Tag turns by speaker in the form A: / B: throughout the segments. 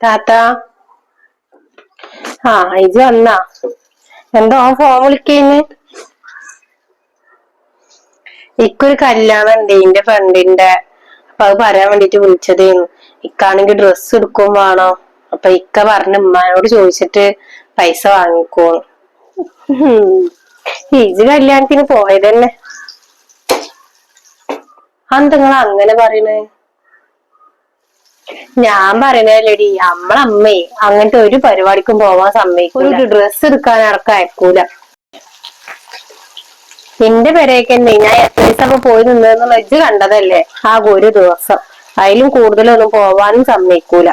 A: താത്ത? ആ ഇജ് വന്നാ. എന്തോ ഫോൺ വിളിക്കേന് ഇക്കൊരു കല്യാണം ഉണ്ട് എന്റെ ഫ്രണ്ടിന്റെ അപ്പൊ അത് പറയാൻ വേണ്ടിട്ട് വിളിച്ചതേന്നു ഇക്കാണെങ്കിൽ ഡ്രസ്സ് എടുക്കും വേണോ. അപ്പൊ ഇക്ക പറഞ്ഞ ഉമ്മാനോട് ചോദിച്ചിട്ട് പൈസ വാങ്ങിക്കോ ഇജ് കല്യാണത്തിന് പോയതന്നെ. അതെന്താ നിങ്ങൾ അങ്ങനെ പറയണേ? ഞാൻ പറയണല്ലേടി നമ്മളമ്മേ അങ്ങനത്തെ ഒരു പരിപാടിക്കും പോവാൻ സമ്മതിക്കും ഒരു ഡ്രസ് എടുക്കാൻ അടക്കം അയക്കൂല. എന്റെ പെരേക്ക് തന്നെ ഞാൻ എത്ര ദിവസം പോയി നിന്നതെന്ന് വെച്ച് കണ്ടതല്ലേ? ആ ഒരു ദിവസം. അതിലും കൂടുതലൊന്നും പോവാനും സമ്മതിക്കൂല.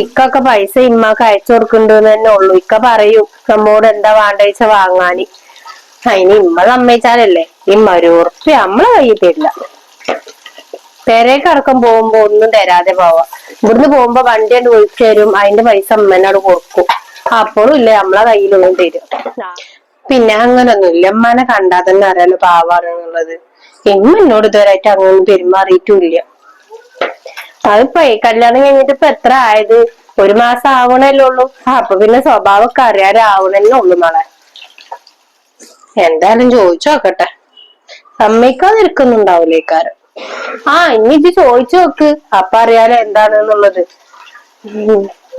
A: ഇക്കൊക്കെ പൈസ ഇമ്മക്ക് അയച്ചു കൊടുക്കണ്ടെന്ന് തന്നെ ഉള്ളു. ഇക്ക പറയും നമ്മോട് എന്താ വേണ്ടച്ച വാങ്ങാന്. അതിന് ഇമ്മ സമ്മതിച്ചാലല്ലേ? ഇമ്മ ഒരു ഉറപ്പ് നമ്മളെ കയ്യിൽ തരില്ല. പെരേക്ക് അടക്കം പോകുമ്പോ ഒന്നും തരാതെ പോവാ. ഇവിടുന്ന് പോകുമ്പോ വണ്ടി അങ്ങ് വിളിച്ചു തരും. അതിന്റെ പൈസ അമ്മേനോട് കൊടുക്കും. അപ്പോഴും ഇല്ല നമ്മളെ കയ്യിലൊന്നും തരും. പിന്നെ അങ്ങനൊന്നുമില്ല അമ്മനെ കണ്ടാ തന്നെ അറിയാലോ പാവാണെന്നുള്ളത് എന്നും എന്നോട് ഇതുവരെയായിട്ട് അങ്ങനെ പെരുമാറിയിട്ടുമില്ല. അതിപ്പോ കല്യാണം കഴിഞ്ഞിട്ട് ഇപ്പൊ എത്ര ആയത്? ഒരു മാസം ആവണല്ലേ ഉള്ളൂ. അപ്പൊ പിന്നെ സ്വഭാവമൊക്കെ അറിയാനാവണല്ലേ ഉള്ളു നാളെ എന്തായാലും ചോദിച്ചു നോക്കട്ടെ. സമ്മതിക്കാതിരിക്കുന്നുണ്ടാവില്ലേക്കാരം ആ ഇനി ഇത് ചോദിച്ചു നോക്ക്. അപ്പൊ അറിയാലോ എന്താണെന്നുള്ളത്.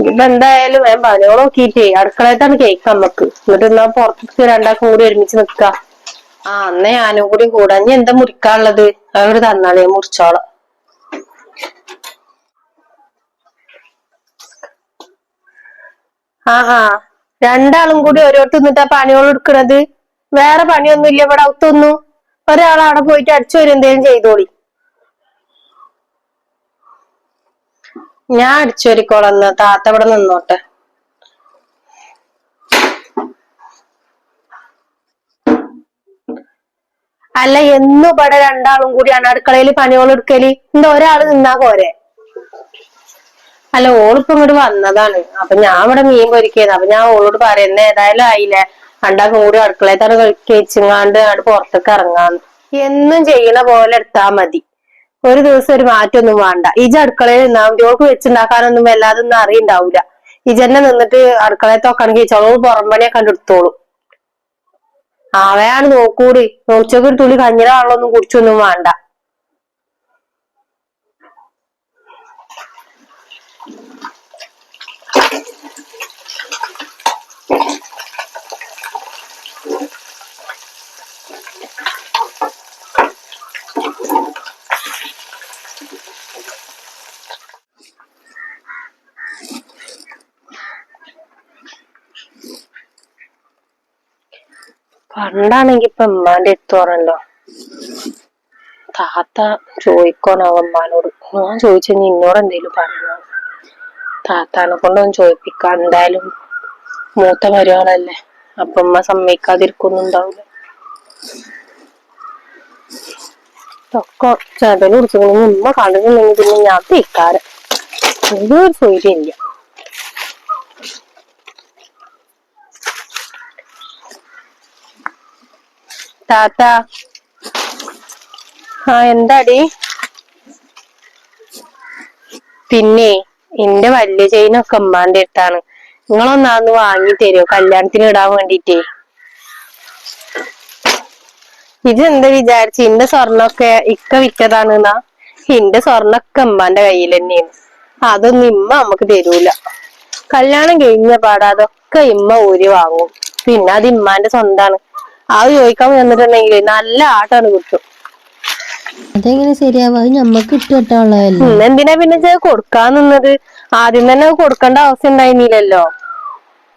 A: ഇപ്പൊ എന്തായാലും ഞാൻ പണിയോട് നോക്കിട്ടേ അടുക്കളയത്താണ് കേക്ക് നമ്മക്ക്. എന്നിട്ട് എന്നാ പുറത്തേക്ക് രണ്ടാൾക്കും കൂടി ഒരുമിച്ച് നിക്ക. ആ അന്നേ ഞാനും കൂടി കൂടാ. ഇനി എന്താ മുറിക്കാനുള്ളത്? അവർ തന്നാളെ മുറിച്ചോളാം. ആ ആ രണ്ടാളും കൂടി ഓരോരുത്തർ നിന്നിട്ടാ പണിയോളം എടുക്കണത്. വേറെ പണിയൊന്നും ഇല്ല ഇവിടെ അകത്തൊന്നും. ഒരാൾ അവിടെ പോയിട്ട് അടിച്ചു വരും എന്തേലും ചെയ്തോളി. ഞാൻ അടിച്ചു വരിക്കോളന്ന് താത്ത ഇവിടെ നിന്നോട്ടെ. അല്ല എന്നും ഇവിടെ രണ്ടാളും കൂടിയാണ്. അടുക്കളയിൽ പണിയോൾ എടുക്കൽ. എന്താ ഒരാൾ നിന്നാ പോരെ? അല്ല ഓളിപ്പോ ഇങ്ങോട്ട് വന്നതാണ്. അപ്പൊ ഞാൻ ഇവിടെ മീൻ പൊരിക്കുന്നത് അപ്പൊ ഞാൻ ഓളോട് പറയുന്നത് ഏതായാലും ആയില്ലേ? രണ്ടാക്കും കൂടി അടുക്കളയിൽ തന്നെ കഴിച്ചിങ്ങാണ്ട് അവിടെ പുറത്തേക്ക് ഇറങ്ങാന്ന്. എന്നും ചെയ്യണ പോലെ എടുത്താ മതി. ഒരു ദിവസം ഒരു മാറ്റൊന്നും വേണ്ട. ഇജ അടുക്കളയിൽ നിന്നാ ജോക്ക് വെച്ചുണ്ടാക്കാനൊന്നും വല്ലാതെ ഒന്നും അറിയണ്ടാവൂല ഇജന്നെ നിന്നിട്ട് അടുക്കളയെ തൊക്കണെങ്കിൽ ചോളവ് പുറംപണിയെ കണ്ടെടുത്തോളൂ അവയാണ് നോക്കൂടി. നോച്ചൊക്കെ ഒരു തുള്ളി കഞ്ഞിര വെള്ളമൊന്നും കുടിച്ചൊന്നും വേണ്ട. പണ്ടാണെങ്കി ഇപ്പൊ ഉമ്മാന്റെ എത്തോറല്ലോ താത്ത ചോദിക്കണോ ഉമ്മാനോട്. ഞാൻ ചോദിച്ചു നീ എന്നോട് എന്തേലും പറയണോ താത്താനെ കൊണ്ടൊന്നും ചോദിപ്പിക്കാം. എന്തായാലും മൂത്ത മരുമകളല്ലേ. അപ്പൊ ഉമ്മ സമ്മതിക്കാതിരിക്കൊന്നുണ്ടാവില്ല ഒക്കെ ചെതൽ കൊടുക്കുന്നു ഉമ്മ കണ്ടിട്ടുണ്ടെങ്കിൽ പിന്നെ ഞാൻ തീക്കാരം ഒരു സൗകര്യമില്ല. താത്ത. ആ എന്താടി? പിന്നെ എന്റെ വല്യ ചെയിനൊക്കെ ഉമ്മാന്റെ അടുത്താണ്. നിങ്ങളൊന്നാന്ന് വാങ്ങി തരുമോ കല്യാണത്തിന് ഇടാൻ വേണ്ടിട്ടേ ഇതെന്താ വിചാരിച്ചു? ഇന്റെ സ്വർണൊക്കെ ഇക്ക വിറ്റതാണെന്നാ? ഇന്റെ സ്വർണൊക്കെ ഉമ്മാന്റെ കയ്യിൽ തന്നെയാണ് അതൊന്നും ഇമ്മ നമുക്ക് തരൂല. കല്യാണം കഴിഞ്ഞ പാടാ അതൊക്കെ ഇമ്മ ഊരി വാങ്ങും. പിന്നെ അത് ഇമ്മാന്റെ സ്വന്താണ്. അത് ചോദിക്കാൻ വന്നിട്ടുണ്ടെങ്കിൽ നല്ല ആട്ടാണ് കിട്ടും
B: അതെങ്ങനെ ശരിയാവും? അത് നമ്മക്ക് ഇട്ട്
A: എന്തിനാ പിന്നെ കൊടുക്കാൻ നിന്നത്? ആദ്യം തന്നെ കൊടുക്കേണ്ട അവസ്ഥ ഉണ്ടായിരുന്നില്ലല്ലോ.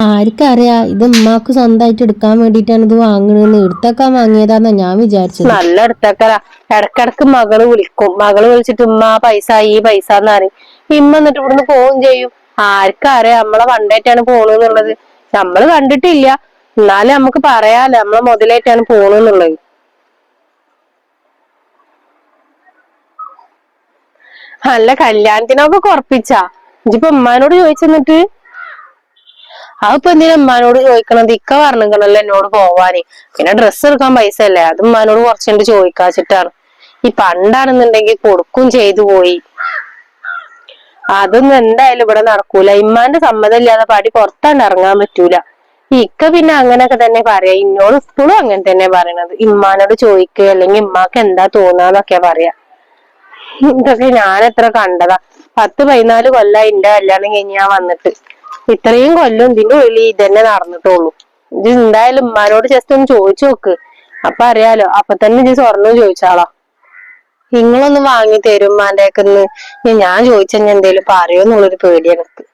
B: ആർക്കറിയാ? ഇത് ഉമ്മാക്ക് സ്വന്തമായിട്ട് എടുക്കാൻ വേണ്ടിട്ടാണ് ഇത് വാങ്ങണെന്ന് എടുത്തക്കാൻ വാങ്ങിയതാന്നാ ഞാൻ വിചാരിച്ചത്.
A: നല്ല അടുത്തക്കല ഇടക്കിടക്ക് മകൾ വിളിക്കും. മകൾ വിളിച്ചിട്ട് ഉമ്മ പൈസ ഈ പൈസ എന്ന് പറയും. ഇമ്മ എന്നിട്ട് ഇവിടുന്ന് പോവും ചെയ്യും. ആർക്കറിയാ? നമ്മളെ വണ്ടായിട്ടാണ് പോണെന്നുള്ളത് നമ്മൾ കണ്ടിട്ടില്ല. എന്നാലും നമുക്ക് പറയാലോ നമ്മളെ മുതലായിട്ടാണ് പോണെന്നുള്ളത്. അല്ല കല്യാണത്തിനൊക്കെ കുറപ്പിച്ചാ? ഇപ്പൊ ഉമ്മാനോട് ചോദിച്ചെന്നിട്ട് അതിപ്പോ എന്തിനാ ഉമ്മാനോട് ചോദിക്കണത്? ഇക്ക പറഞ്ഞിക്കണല്ലോ എന്നോട് പോവാന്. പിന്നെ ഡ്രസ്സ് എടുക്കാൻ പൈസ അല്ലേ അത് ഉമ്മാനോട് കുറച്ചുണ്ട് ചോദിക്കാച്ചിട്ടാണ്. ഈ പണ്ടാണെന്നുണ്ടെങ്കിൽ കൊടുക്കും ചെയ്തു പോയി. അതൊന്നും എന്തായാലും ഇവിടെ നടക്കൂല. ഇമ്മാന്റെ സമ്മതം ഇല്ലാതെ പാടി പുറത്താണ്ട് ഇറങ്ങാൻ പറ്റൂല. ഇക്ക പിന്നെ അങ്ങനൊക്കെ തന്നെ പറയാ. ഇന്നോട് ഇപ്പോഴും അങ്ങനെ തന്നെ പറയണത്. ഇമ്മാനോട് ചോദിക്കുക അല്ലെങ്കിൽ ഇമ്മാക്ക് എന്താ തോന്നാന്നൊക്കെ പറയാ. ഇതൊക്കെ ഞാൻ എത്ര കണ്ടതാ. പത്ത് പതിനാല് കൊല്ലം എന്റെ കല്യാണം കഴിഞ്ഞ് ഞാൻ വന്നിട്ട്. ഇത്രയും കൊല്ലം ഇതിന്റെ ഉള്ളിൽ ഇതന്നെ നടന്നിട്ടുള്ളൂ. ഇത് എന്തായാലും ഉമ്മാനോട് ജസ്റ്റ് ഒന്ന് ചോദിച്ചു നോക്ക്. അപ്പൊ അറിയാലോ അപ്പൊ തന്നെ ഇത് സ്വർണം ചോദിച്ചാളാ. നിങ്ങളൊന്ന് വാങ്ങി തരും ഉമ്മാന്റെക്കെന്ന് ഞാൻ ചോദിച്ചാൽ എന്തേലും പറയുമെന്നുള്ളൊരു പേടിയാണ്. എനിക്ക്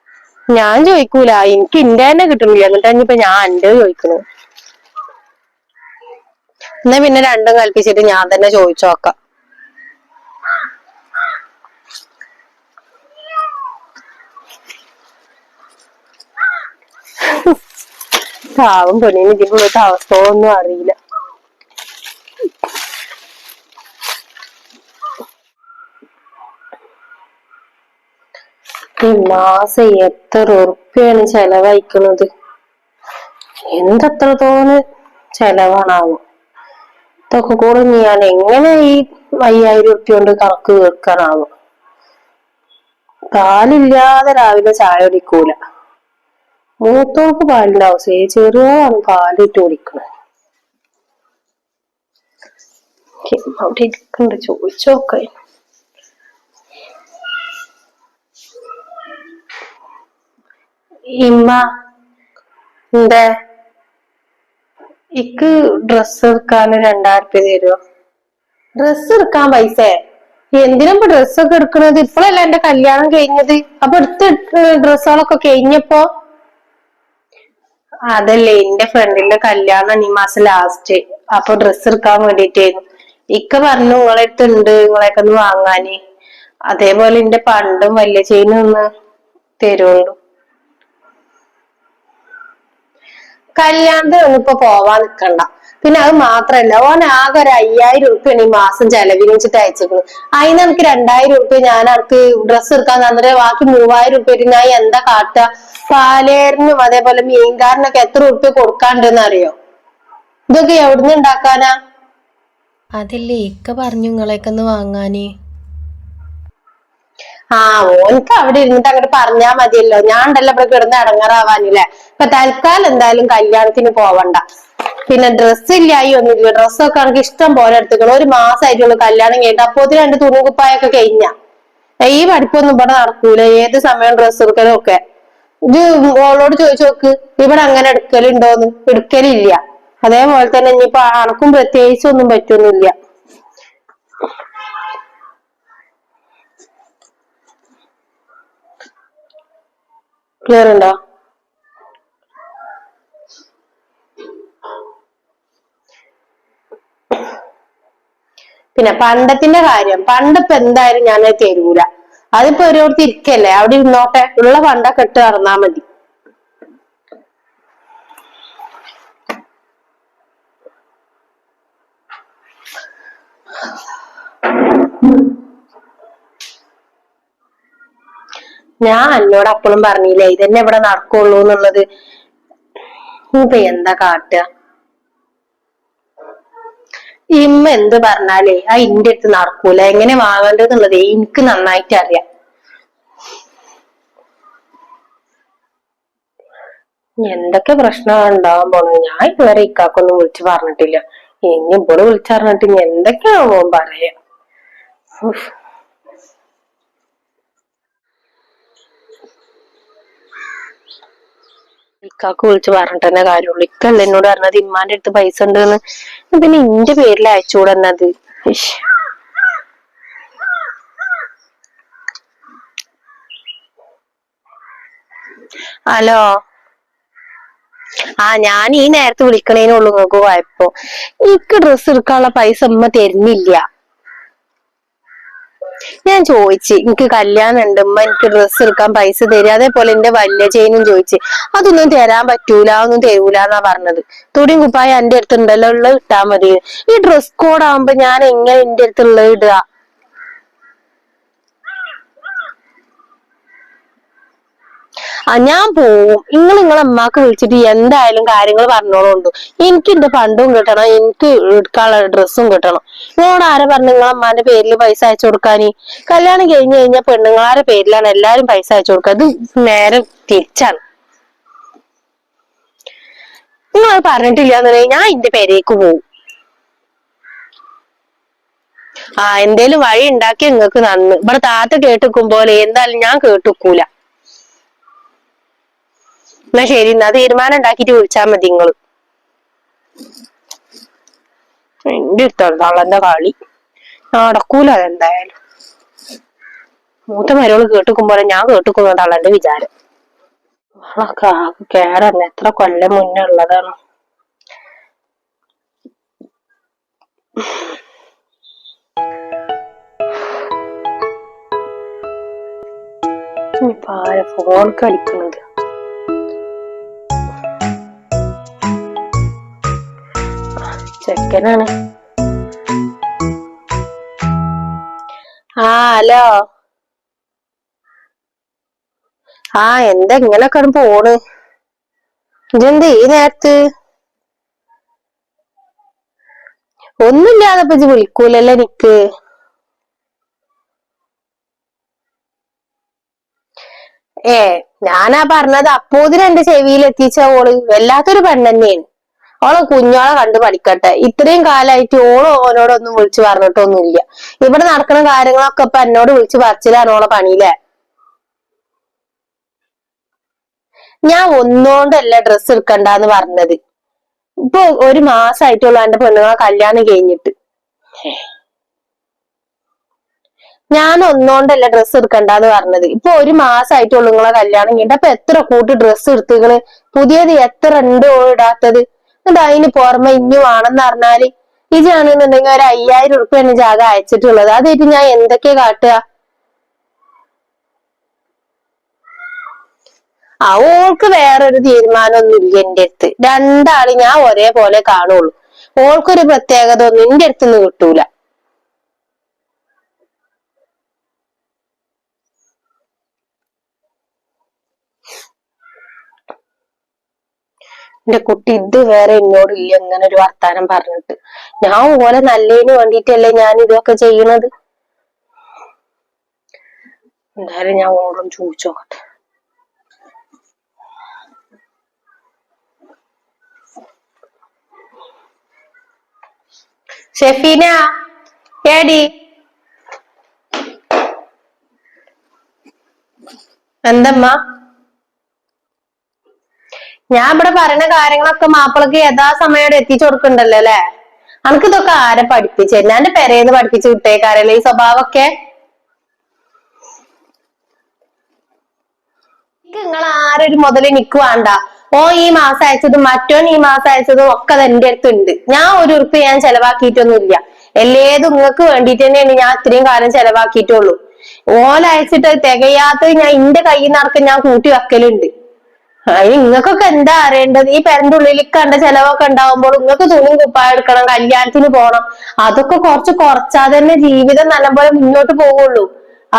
A: ഞാൻ ചോദിക്കൂല. എനിക്ക് ഇന്റെ തന്നെ കിട്ടണില്ല എന്നിട്ട് ഇനിയിപ്പൊ ഞാൻ എന്റെ ചോദിക്കണു എന്നാ പിന്നെ രണ്ടും കൽപ്പിച്ചിട്ട് ഞാൻ തന്നെ ചോദിച്ചു നോക്കാം. പാവം പെണ്ണിന് ഇതിന്റെ അവസ്ഥ ഒന്നും അറിയില്ല. ഈ മാസം എത്ര ഉറുപ്പ്യാണ് ചെലവഴിക്കണത്? എന്തത്രത്തോളം ചെലവാണാവും? ഇതൊക്കെ കൂടെ ഞാൻ എങ്ങനെ ഈ അയ്യായിരം ഉറുപ്പ്യ കൊണ്ട് കണക്ക് കേൾക്കാനാവും പാലില്ലാതെ രാവിലെ ചായ കുടിക്കൂല. മൂത്തോർക്ക് പാലുണ്ടാവും. സേ ചെറിയാണ് പാലിട്ട് കുടിക്കണത്. അവിടെ ഇരിക്കണ്ട്. ചോദിച്ചോക്കെ. ഇമ്മ എന്താ ഇക്ക് ഡ്രസ് എടുക്കാൻ രണ്ടായിരം രൂപ തരുമോ ഡ്രസ് എടുക്കാൻ പൈസ? എന്തിനാ ഡ്രസ് ഒക്കെ എടുക്കണത്? ഇപ്പോഴല്ല എന്റെ കല്യാണം കഴിഞ്ഞത്. അപ്പൊ എടുത്ത് ഡ്രസ്സുകളൊക്കെ കഴിഞ്ഞപ്പോ? അതല്ലേ എന്റെ ഫ്രണ്ടിന്റെ കല്യാണം ഈ മാസം ലാസ്റ്റ് അപ്പൊ ഡ്രസ്സ് എടുക്കാൻ വേണ്ടിട്ടായിരുന്നു ഇക്ക പറഞ്ഞു നിങ്ങളെ അടുത്തുണ്ട് നിങ്ങളെയൊക്കെ ഒന്ന് വാങ്ങാന്. അതേപോലെ എന്റെ പണ്ടും വലിയ ചെയിനും ഒന്ന് തരുള്ളൂ കല്യാണത്തിന് ഒന്നും ഇപ്പൊ പോവാൻ നിക്കണ്ട. പിന്നെ അത് മാത്രല്ല ഓൻ ആകെ ഒരു അയ്യായിരം ഉറുപ്പ്യാണ് ഈ മാസം ചെലവിന് വെച്ചിട്ട് അയച്ചേക്കുന്നത് അതിന് എനിക്ക് രണ്ടായിരം ഉറുപ്പ്യ ഞാൻ എനിക്ക് ഡ്രസ്സ് എടുക്കാൻ തന്നിട്ട് ബാക്കി മൂവായിരം ഉറുപ്പ്യ ഞാൻ എന്താ കാട്ടുക പാലേറിനും അതേപോലെ മീൻകാരനൊക്കെ എത്ര ഉറുപ്പ്യ കൊടുക്കാണ്ടെന്ന് അറിയോ? ഇതൊക്കെ എവിടുന്ന് ഉണ്ടാക്കാനാ?
B: അതല്ലേ ഇക്ക പറഞ്ഞു നിങ്ങളെയൊക്കെ ഒന്ന് വാങ്ങാന്.
A: ആ ഓൻക്ക് അവിടെ ഇരുന്നിട്ട് അങ്ങോട്ട് പറഞ്ഞാ മതിയല്ലോ. ഞാൻ ഉണ്ടല്ലോ ഇവിടെ കിടന്ന് ഇടങ്ങാറാവാനില്ലേ ഇപ്പൊ തൽക്കാലം എന്തായാലും കല്യാണത്തിന് പോവണ്ട. പിന്നെ ഡ്രസ്സ് ഇല്ലായി ഒന്നുമില്ല. ഡ്രസ്സൊക്കെ എനിക്ക് ഇഷ്ടം പോലെ എടുത്തുക്കണം. ഒരു മാസമായിട്ടുള്ളൂ കല്യാണം കഴിഞ്ഞിട്ട്. അപ്പോ രണ്ട് തുണി കുപ്പായൊക്കെ കഴിഞ്ഞ. ഈ പഠിപ്പൊന്നും ഇവിടെ നടക്കൂല. ഏത് സമയം ഡ്രസ്സ് എടുക്കലും ഒക്കെ. ഇത് ഓളോട് ചോദിച്ചു നോക്ക്. ഇവിടെ അങ്ങനെ എടുക്കലുണ്ടോന്ന്? എടുക്കലില്ല. അതേപോലെ തന്നെ ഇനിയിപ്പൊ അണക്കും പ്രത്യേകിച്ചൊന്നും പറ്റൊന്നുമില്ല. ക്ലിയർ ഉണ്ടോ? പിന്നെ പണ്ടത്തിന്റെ കാര്യം. പണ്ടിപ്പോ എന്തായാലും ഞാൻ തരൂല. അതിപ്പോ ഒരു ഇരിക്കല്ലേ? അവിടെ ഇരുന്നോട്ടെ. ഉള്ള പണ്ടൊക്കെ ഇട്ട് നടന്നാ മതി. ഞാൻ അന്നോട് അപ്പോഴും പറഞ്ഞില്ലേ ഇതന്നെ ഇവിടെ നടക്കുള്ളൂ എന്നുള്ളത്. ഇപ്പൊ എന്താ കാട്ടുക? ഇമ്മ എന്ത് പറഞ്ഞാലേ ആ ഇന്റെ അടുത്ത് നടക്കൂല. എങ്ങനെ വാങ്ങേണ്ടതെന്നുള്ളത് എനിക്ക് നന്നായിട്ട് അറിയാം. എന്തൊക്കെ പ്രശ്നമാണ് ഉണ്ടാവാൻ പോണത്? ഞാൻ ഇതുവരെ ഇക്കാക്കൊന്നും വിളിച്ചു പറഞ്ഞിട്ടില്ല. ഇനി ഇപ്പോൾ വിളിച്ചറിഞ്ഞിട്ട് ഇനി എന്തൊക്കെയാവോ പറയാ? ഇക്കാക്ക് വിളിച്ച് പറഞ്ഞിട്ട് തന്നെ കാര്യമുള്ളൂ. ഇക്കല്ല എന്നോട് പറഞ്ഞത് ഇമ്മാന്റെ അടുത്ത് പൈസ ഉണ്ടെന്ന് പിന്നെ എന്റെ പേരിൽ അയച്ചുകൂടെന്നത് ഹലോ. ആ ഞാൻ ഈ നേരത്തെ വിളിക്കണേനുള്ളൂ നിങ്ങൾക്ക് കുഴപ്പം എനിക്ക് ഡ്രസ്സ് എടുക്കാനുള്ള പൈസ ഉമ്മ തരുന്നില്ല. ഞാൻ ചോദിച്ച് എനിക്ക് കല്യാണം ഉണ്ട് ഉമ്മ എനിക്ക് ഡ്രസ്സ് എടുക്കാൻ പൈസ തരിക അതേപോലെ എന്റെ വല്യ ചെയിനും ചോദിച്ച് അതൊന്നും തരാൻ പറ്റൂല ഒന്നും തരൂല എന്നാ പറഞ്ഞത്. തുടിയും കുപ്പായ എന്റെ അടുത്തുണ്ടല്ലോ ഉള്ളത് ഇട്ടാ മതി. ഈ ഡ്രസ് കോഡ് ആവുമ്പോ ഞാൻ എങ്ങനെ എന്റെ അടുത്തുള്ളത് ഇടുക? ആ ഞാൻ പോവും. നിങ്ങൾ നിങ്ങളെ അമ്മാക്ക് വിളിച്ചിട്ട് എന്തായാലും കാര്യങ്ങൾ പറഞ്ഞോളൂ എനിക്ക് എന്റെ ഫണ്ടും കിട്ടണം. എനിക്ക് എടുക്കാനുള്ള ഡ്രസ്സും കിട്ടണം. നിങ്ങളോട് ആരെ പറഞ്ഞു? നിങ്ങളെ അമ്മാന്റെ പേരിൽ പൈസ അയച്ചു കൊടുക്കാന്? കല്യാണം കഴിഞ്ഞ് കഴിഞ്ഞാൽ പെണ്ണുങ്ങളാരെ പേരിലാണ് എല്ലാരും പൈസ അയച്ചു കൊടുക്കുക അത് നേരെ തിരിച്ചാണ്. നിങ്ങൾ പറഞ്ഞിട്ടില്ല എന്നുണ്ടെങ്കിൽ ഞാൻ എന്റെ പേരേക്ക് പോവും. ആ എന്തേലും വഴി ഉണ്ടാക്കി നിങ്ങക്ക് നന്ന് ഇവിടെ താത്ത പോലെ എന്തായാലും ഞാൻ കേട്ടിക്കൂല. എന്നാ ശരി എന്നാ തീരുമാനം ഉണ്ടാക്കിട്ട് വിളിച്ചാ മതി നിങ്ങൾ. എന്റെ കളി. നടക്കൂല അതെന്തായാലും. മൂത്ത മരുകൾ കേട്ടുക്കുമ്പോ ഞാൻ കേട്ടിക്കുന്ന തള്ളന്റെ വിചാരം. കേടന്നെ എത്ര കൊല്ലം മുന്നേ ഉള്ളതാണ്. ഫോൺ കളിക്കുന്നത് ചെക്കനാണ്. ആ ഹലോ. ആ എന്താ ഇങ്ങനൊക്കെ പോണ്? ഇതെന്ത് ഈ നേരത്ത്? ഒന്നുമില്ലാതെ ഇപ്പൊ ഇജ്ജ് വിളിക്കൂലല്ലോ എനിക്ക് ഏ ഞാനാ പറഞ്ഞത് അപ്പോതിന് എന്റെ ചെവിയിൽ എത്തിച്ച ഓൾ വല്ലാത്തൊരു പെണ്ണെന്നെയാണ് ഓളെ കുഞ്ഞോളെ കണ്ടു പഠിക്കട്ടെ. ഇത്രയും കാലമായിട്ട് ഓൾ ഓനോടൊന്നും വിളിച്ചു പറഞ്ഞിട്ടൊന്നുമില്ല. ഇവിടെ നടക്കുന്ന കാര്യങ്ങളൊക്കെ ഇപ്പൊ എന്നോട് വിളിച്ചു പറച്ചിലാണ് ഓളെ പണിയിലെ. ഞാൻ ഒന്നുകൊണ്ടല്ല ഡ്രസ്സ് എടുക്കണ്ടെന്ന് പറഞ്ഞത്. ഇപ്പൊ ഒരു മാസമായിട്ടുള്ളൂ എന്റെ പെണ്ണുങ്ങളെ കല്യാണം കഴിഞ്ഞിട്ട്. ഞാൻ ഒന്നുകൊണ്ടല്ല ഡ്രസ്സ് എടുക്കണ്ടെന്ന് പറഞ്ഞത്. ഇപ്പൊ ഒരു മാസമായിട്ടുള്ളൂ നിങ്ങളെ കല്യാണം കഴിഞ്ഞിട്ട്. അപ്പൊ എത്ര കൂട്ട് ഡ്രസ്സ് എടുത്തുകൾ പുതിയത് എത്ര ഉണ്ട് ഇടാത്തത്? എന്നിട്ട് അതിന് പുറമെ ഇനി വേണമെന്ന് പറഞ്ഞാൽ ഇജാണെന്നുണ്ടെങ്കിൽ ഒരു അയ്യായിരം ഉറുപ്പ്യാണ് ജാഗ അയച്ചിട്ടുള്ളത്. അതായിട്ട് ഞാൻ എന്തൊക്കെ കാട്ടുക? ആ ഓൾക്ക് വേറൊരു തീരുമാനമൊന്നും ഇല്ല എന്റെ അടുത്ത്. രണ്ടാൾ ഞാൻ ഒരേപോലെ കാണുള്ളൂ. ഓൾക്കൊരു പ്രത്യേകത ഒന്നും എന്റെ അടുത്തുനിന്ന് കിട്ടൂല. എന്റെ കുട്ടി ഇതുവരെ എന്നോടില്ല ഇങ്ങനെ ഒരു വർത്താനം പറഞ്ഞിട്ട്. ഞാൻ ഓലെ നല്ലതിന് വേണ്ടിയിട്ടല്ലേ ഞാൻ ഇതൊക്കെ ചെയ്യണത്? എന്തായാലും ഞാൻ ഓളോട് ചോദിച്ചോക്കട്ടെ ഷെഫീന ഏടി എന്തമ്മ? ഞാൻ ഇവിടെ പറയുന്ന കാര്യങ്ങളൊക്കെ മാപ്പിളക്ക് യഥാസമയോടെ എത്തിച്ചു കൊടുക്കണ്ടല്ലോ അല്ലെ? അനക്ക് ഇതൊക്കെ ആരെ പഠിപ്പിച്ചേ? എന്റെ പെരേന്ന് പഠിപ്പിച്ച് വിട്ടേക്കാരല്ലേ ഈ സ്വഭാവമൊക്കെ? നിങ്ങൾ ആരൊരു മുതൽ എനിക്ക് വേണ്ട. ഓ ഈ മാസം അയച്ചതും മറ്റോൻ ഈ മാസം അയച്ചതും ഒക്കെ അത് എന്റെ അടുത്തുണ്ട്. ഞാൻ ഒരു ഉറുപ്പ് ഞാൻ ചെലവാക്കിയിട്ടൊന്നുമില്ല. എല്ലേതും നിങ്ങൾക്ക് വേണ്ടിയിട്ട് തന്നെയാണ് ഞാൻ ഇത്രയും കാലം ചെലവാക്കിയിട്ടുള്ളൂ. ഓല അയച്ചിട്ട് തികയാത്തത് ഞാൻ എന്റെ കയ്യിൽ നിന്നടക്കം ഞാൻ കൂട്ടി വെക്കലുണ്ട്. നിങ്ങൾക്കൊക്കെ എന്താ അറിയേണ്ടത്? ഈ പെരന്റെ ഉള്ളിൽ കണ്ട ചെലവൊക്കെ ഉണ്ടാവുമ്പോൾ നിങ്ങൾക്ക് തുണിയും കുപ്പായം എടുക്കണം കല്യാണത്തിന് പോണം. അതൊക്കെ കുറച്ച് കുറച്ചാൽ തന്നെ ജീവിതം നല്ലപോലെ മുന്നോട്ട് പോവുള്ളൂ.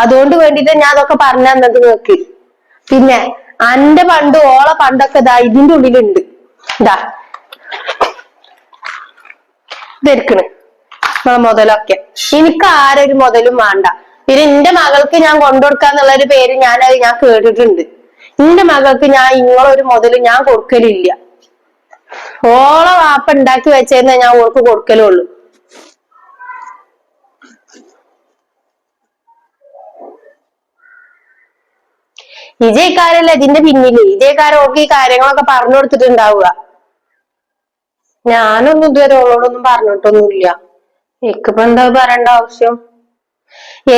A: അതുകൊണ്ട് വേണ്ടിട്ട് ഞാൻ അതൊക്കെ പറഞ്ഞു തന്നത് നോക്കി. പിന്നെ അന്റെ പണ്ട് ഓളെ പണ്ടൊക്കെ ഇതാ ഇതിന്റെ ഉള്ളിലുണ്ട്. ഇതാ ഇതെടുക്കണ് നമ്മളെ മുതലൊക്കെ. എനിക്ക് ആരൊരു മുതലും വേണ്ട. പിന്നെ എന്റെ മകൾക്ക് ഞാൻ കൊണ്ടുകൊടുക്കാന്നുള്ള ഒരു പേര് ഞാൻ ഞാൻ കേട്ടിട്ടുണ്ട്. എന്റെ മകൾക്ക് ഞാൻ ഇങ്ങളൊരു മുതൽ ഞാൻ കൊടുക്കലില്ല. ഓളെ വാപ്പ ഉണ്ടാക്കി വെച്ചേന്നെ ഞാൻ ഓൾക്ക് കൊടുക്കലുള്ളൂ. വിജയക്കാരല്ലേ ഇതിന്റെ പിന്നിൽ? ഇജയക്കാരൻ ഓൾക്ക് ഈ കാര്യങ്ങളൊക്കെ പറഞ്ഞു കൊടുത്തിട്ടുണ്ടാവുക. ഞാനൊന്നും ഇതുവരെ ഓളോടൊന്നും പറഞ്ഞിട്ടൊന്നുമില്ല. എനിക്കിപ്പോ എന്താ പറയേണ്ട ആവശ്യം?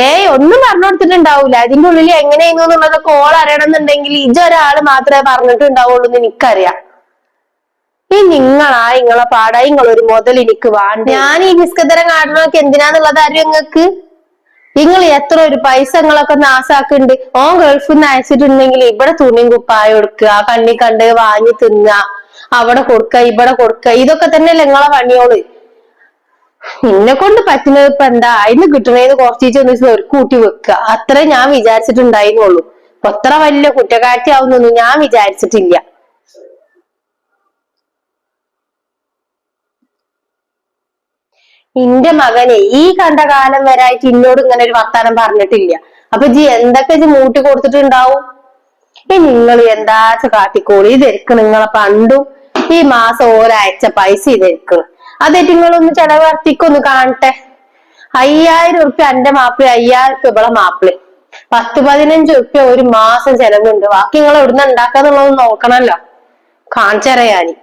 A: ഏയ് ഒന്നും പറഞ്ഞു കൊടുത്തിട്ടുണ്ടാവൂല. അതിന്റെ ഉള്ളിൽ എങ്ങനെയായിരുന്നു എന്നുള്ളതൊക്കെ ഓൾ അറിയണമെന്നുണ്ടെങ്കിൽ ഇജൊരാൾ മാത്രമേ പറഞ്ഞിട്ടുണ്ടാവുള്ളൂ എന്ന് എനിക്കറിയാം. ഈ നിങ്ങളാ നിങ്ങളെ പാടാ ഒരു മുതൽ എനിക്ക് വേണ്ട. ഞാൻ ഈ നിസ്കതരം കാണണമൊക്കെ എന്തിനാന്നുള്ളത് അറിയോ നിങ്ങക്ക് നിങ്ങൾ എത്ര ഒരു പൈസ നിങ്ങളൊക്കെ നാസാക്കുന്നുണ്ട്. ഓൻ ഗൾഫിൽ നിന്ന് അയച്ചിട്ടുണ്ടെങ്കിൽ ഇവിടെ തുണിയും കുപ്പായം കൊടുക്കുക കണ്ണി കണ്ട് വാങ്ങി തിന്നുക അവിടെ കൊടുക്ക ഇവിടെ കൊടുക്ക ഇതൊക്കെ തന്നെയല്ലേ നിങ്ങളെ പണിയോൾ. നിന്നെ കൊണ്ട് പറ്റുന്നത് ഇപ്പൊ എന്താ? അതിന് കിട്ടണേന്ന് കുറച്ചൊന്ന് ഒരു കൂട്ടി വെക്കുക അത്രേ ഞാൻ വിചാരിച്ചിട്ടുണ്ടായിരുന്നുള്ളൂ. അത്ര വലിയ കുറ്റക്കാഴ്ചയാവുന്നൊന്നും ഞാൻ വിചാരിച്ചിട്ടില്ല. ഇന്റെ മകനെ ഈ കണ്ട കാലം വരായിട്ട് ഇന്നോട് ഇങ്ങനെ ഒരു വർത്താനം പറഞ്ഞിട്ടില്ല. അപ്പൊ ജി എന്തൊക്കെ ജി മൂട്ടി കൊടുത്തിട്ടുണ്ടാവും? ഈ നിങ്ങൾ എന്താച്ച കാട്ടിക്കോളി? ഇതെരിക്ക് നിങ്ങളെ പണ്ടും ഈ മാസം ഒരാഴ്ച പൈസ ഇതെരിക്കണം അതായിട്ട് നിങ്ങളൊന്ന് ചെലവർത്തിക്കൊന്ന് കാണട്ടെ. അയ്യായിരം ഉറുപ്പ്യ എന്റെ മാപ്പിള അയ്യായിരം ഉറുപ്പ്യ ഇവളെ മാപ്പിള. പത്ത് പതിനഞ്ച് ഉറുപ്പ്യ ഒരു മാസം ചെലവുണ്ട്. ബാക്കി നിങ്ങൾ എവിടുന്ന് ഉണ്ടാക്കാന്നുള്ളത് നോക്കണല്ലോ. കാണിച്ചറിയാനി